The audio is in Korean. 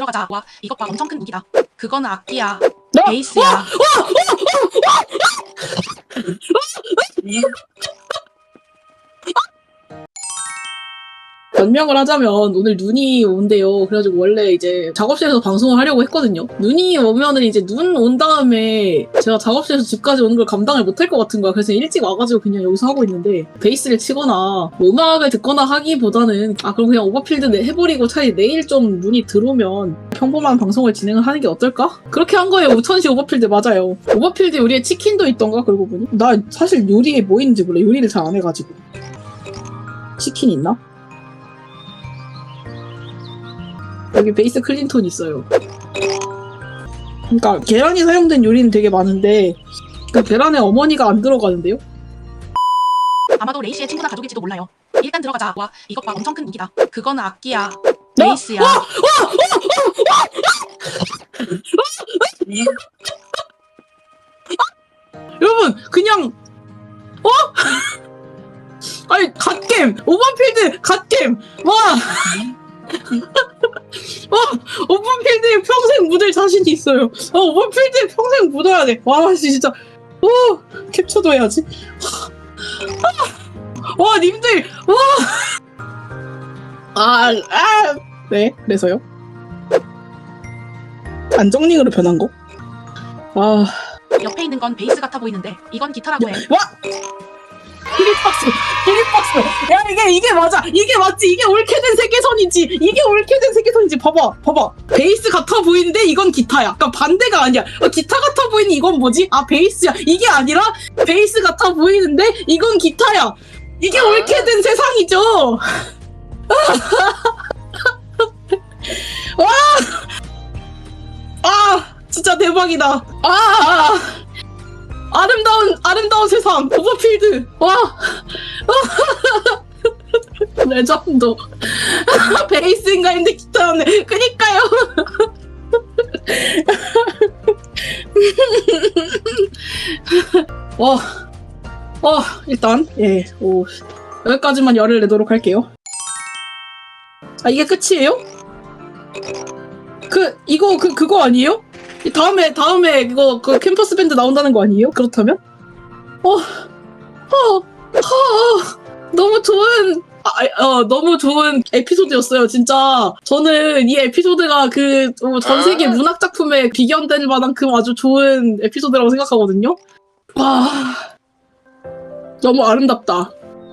들어가자. 와, 이것 봐. 엄청 큰 무기다. 그거는 악기야. 나- 베이스야. 변명을 하자면 오늘 눈이 온대요. 그래가지고 원래 이제 작업실에서 방송을 하려고 했거든요. 눈이 오면은 이제 눈 온 다음에 제가 작업실에서 집까지 오는 걸 감당을 못할 것 같은 거야. 그래서 일찍 와가지고 그냥 여기서 하고 있는데 베이스를 치거나 뭐 음악을 듣거나 하기보다는 아 그럼 그냥 오버필드 내- 해버리고 차라리 내일 좀 눈이 들어오면 평범한 방송을 진행을 하는 게 어떨까? 그렇게 한 거예요. 우천시 오버필드 맞아요. 오버필드 요리에 치킨도 있던가 그러고 보니 나 사실 요리에 뭐 있는지 몰라. 요리를 잘 안 해가지고 치킨 있나? 여기 베이스 클린톤 있어요. 그러니까 계란이 사용된 요리는 되게 많은데 그 계란에 어머니가 안 들어가는데요? 아마도 레이시의 친구나 가족일지도 몰라요. 일단 들어가자. 와, 이것 봐. 엄청 큰 무기다. 그거는 악기야. 어? 베이스야. 여러분 그냥 어? 아니 갓겜 오버필드 갓겜 와 와, 오버필드에 평생 묻을 자신이 있어요. 어, 오버필드에 평생 묻어야 돼. 와, 진짜. 오, 캡처도 해야지. 와, 님들, 와. 아, 아. 네, 그래서요? 안정링으로 변한 거? 아, 옆에 있는 건 베이스 같아 보이는데 이건 기타라고 해. 와! 기립박수! 기립박수! 야, 이게, 이게 맞아! 이게 맞지! 이게 옳게 된 세계선이지! 이게 옳게 된 세계선이지! 봐봐! 봐봐! 베이스 같아 보이는데 이건 기타야. 그러니까 반대가 아니야. 어, 기타 같아 보이는 이건 뭐지? 아, 베이스야. 이게 아니라 베이스 같아 보이는데 이건 기타야. 이게 옳게 된 세상이죠! 와! 아! 진짜 대박이다. 아! 아. 아름다운 아름다운 세상 오버필드. 와. 레전드. 베이스인가 했는데 기타였네. 그니까요. 와, 와 일단 예 오, 여기까지만 열을 내도록 할게요. 아 이게 끝이에요? 그 이거 그 그거 아니에요? 이 다음에 다음에 이거 그 캠퍼스 밴드 나온다는 거 아니에요? 그렇다면? 어, 어, 어, 너무 좋은. 아, 어, 너무 좋은 에피소드였어요, 진짜. 저는 이 에피소드가 그, 전 세계 문학 작품에 비견될 만한큼 아주 좋은 에피소드라고 생각하거든요? 와, 너무 아름답다.